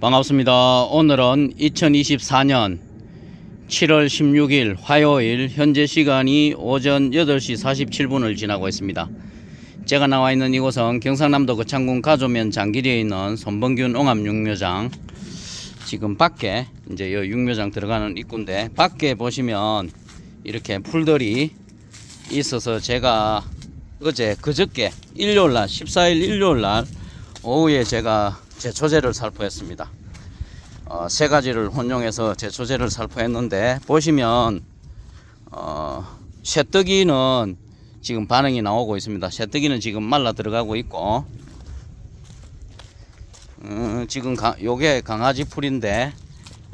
반갑습니다. 오늘은 2024년 7월 16일 화요일 현재 시간이 오전 8시 47분을 지나고 있습니다. 제가 나와 있는 이곳은 경상남도 거창군 가조면 장길에 있는 손범균 옹암 육묘장 지금 밖에 이제 이 육묘장 들어가는 입구인데 밖에 보시면 이렇게 풀들이 있어서 제가 어제 그저께 일요일 날 14일 일요일 날 오후에 제가 제 초제를 살포했습니다. 어, 세 가지를 혼용해서 제 초제를 살포했는데 보시면 어, 쇠뜨기는 지금 반응이 나오고 있습니다. 쇠뜨기는 지금 말라 들어가고 있고 음, 지금 가, 요게 강아지 풀인데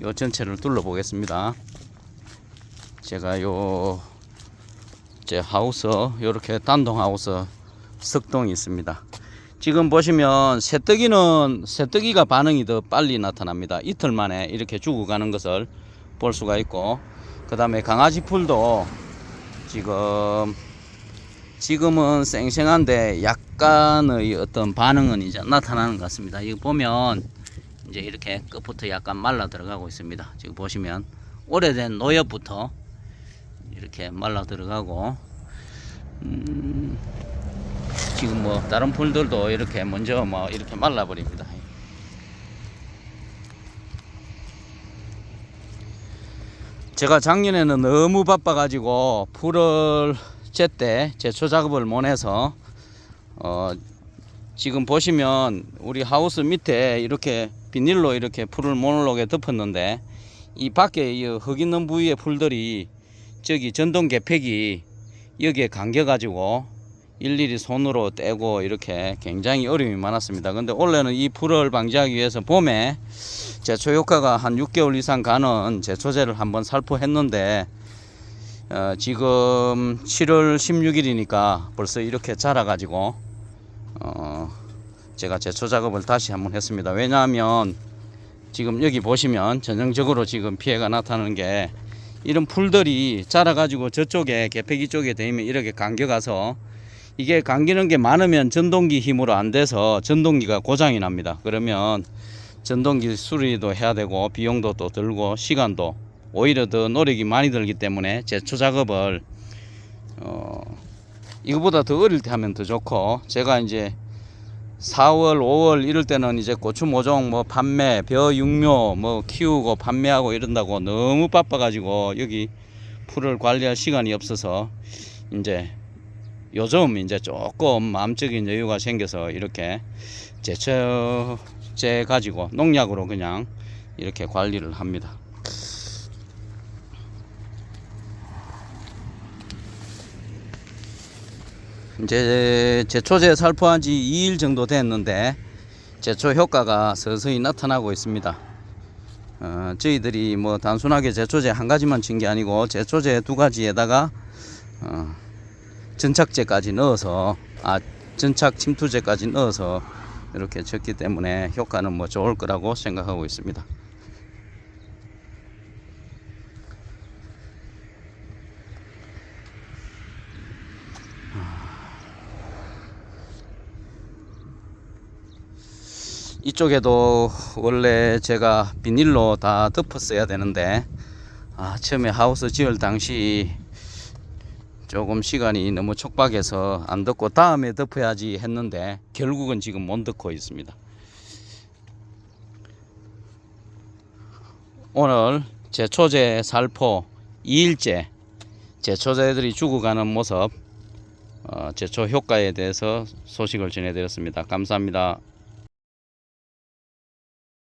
요 전체를 둘러보겠습니다. 제가 요 제 하우스 요렇게 단동 하우스 석동이 있습니다. 지금 보시면 새뜨기는 새뜨기가 반응이 더 빨리 나타납니다. 이틀 만에 이렇게 죽어가는 것을 볼 수가 있고 그 다음에 강아지 풀도 지금 지금은 쌩쌩한데 약간의 어떤 반응은 이제 나타나는 것 같습니다. 이거 보면 이제 이렇게 끝부터 약간 말라 들어가고 있습니다. 지금 보시면 오래된 노엽부터 이렇게 말라 들어가고 음, 지금 뭐 다른 풀들도 이렇게 먼저 뭐 이렇게 말라 버립니다. 제가 작년에는 너무 바빠 가지고 풀을 제때 제초 작업을 못 해서 어 지금 보시면 우리 하우스 밑에 이렇게 비닐로 이렇게 풀을 못 올라오게 덮었는데 이 밖에 이흙 있는 부위의 풀들이 저기 전동 개팩이 여기에 감겨 가지고 일일이 손으로 떼고 이렇게 굉장히 어려움이 많았습니다. 근데 올해는 이 풀을 방지하기 위해서 봄에 제초 효과가 한 6개월 이상 가는 제초제를 한번 살포했는데 어, 지금 7월 16일이니까 벌써 이렇게 자라가지고 어, 제가 제초 작업을 다시 한번 했습니다. 왜냐하면 지금 여기 보시면 전형적으로 지금 피해가 나타나는 게 이런 풀들이 자라가지고 저쪽에 개폐기 쪽에 되면 이렇게 감겨가서 이게 감기는 게 많으면 전동기 힘으로 안 돼서 전동기가 고장이 납니다. 그러면 전동기 수리도 해야 되고 비용도 또 들고 시간도 오히려 더 노력이 많이 들기 때문에 제초 작업을 어 이거보다 더 어릴 때 하면 더 좋고 제가 이제 4월, 5월 이럴 때는 이제 고추 모종 뭐 판매, 벼 육묘 뭐 키우고 판매하고 이런다고 너무 바빠가지고 여기 풀을 관리할 시간이 없어서 이제 요즘 이제 조금 마음적인 여유가 생겨서 이렇게 제초제 가지고 농약으로 그냥 이렇게 관리를 합니다. 이제 제초제 살포한 지 2일 정도 됐는데 제초 효과가 서서히 나타나고 있습니다. 어, 저희들이 뭐 단순하게 제초제 한 가지만 친 게 아니고 제초제 두 가지에다가 어, 전착제까지 넣어서 아 전착 침투제까지 넣어서 이렇게 쳤기 때문에 효과는 뭐 좋을 거라고 생각하고 있습니다. 이쪽에도 원래 제가 비닐로 다 덮었어야 되는데 아, 처음에 하우스 지을 당시 조금 시간이 너무 촉박해서 안 덮고 다음에 덮어야지 했는데 결국은 지금 못 덮고 있습니다. 오늘 제 초제 살포 2일째 제초제들이 죽어가는 모습 어, 제초 효과에 대해서 소식을 전해드렸습니다. 감사합니다.